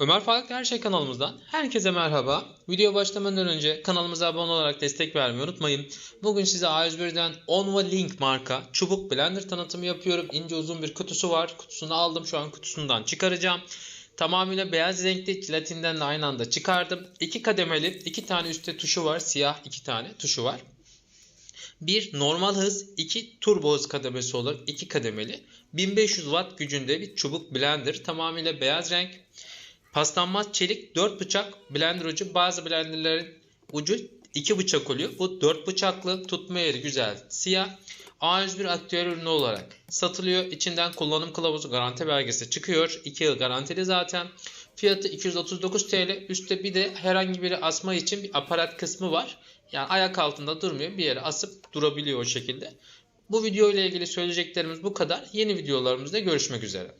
Ömer Farklı Her Şey kanalımızdan herkese merhaba. Video başlamadan önce kanalımıza abone olarak destek vermeyi unutmayın. Bugün size A101'den Onva Link marka çubuk blender tanıtımı yapıyorum. İnce uzun bir kutusu var. Kutusunu aldım. Şu an kutusundan çıkaracağım. Tamamıyla beyaz renkli jelatinden de aynı anda çıkardım. İki kademeli, iki tane üstte tuşu var. Siyah iki tane tuşu var. Bir normal hız, iki turbo hız kademesi olarak iki kademeli. 1500 watt gücünde bir çubuk blender. Tamamıyla beyaz renk. Paslanmaz çelik 4 bıçak blender ucu. Bazı blenderlerin ucu 2 bıçak oluyor. Bu 4 bıçaklı tutma yeri güzel siyah. A101 aktüel ürünü olarak satılıyor. İçinden kullanım kılavuzu garanti belgesi çıkıyor. 2 yıl garantili zaten. Fiyatı 239 TL. Üstte bir de herhangi biri asma için bir aparat kısmı var. Yani ayak altında durmuyor. Bir yere asıp durabiliyor o şekilde. Bu video ile ilgili söyleyeceklerimiz bu kadar. Yeni videolarımızda görüşmek üzere.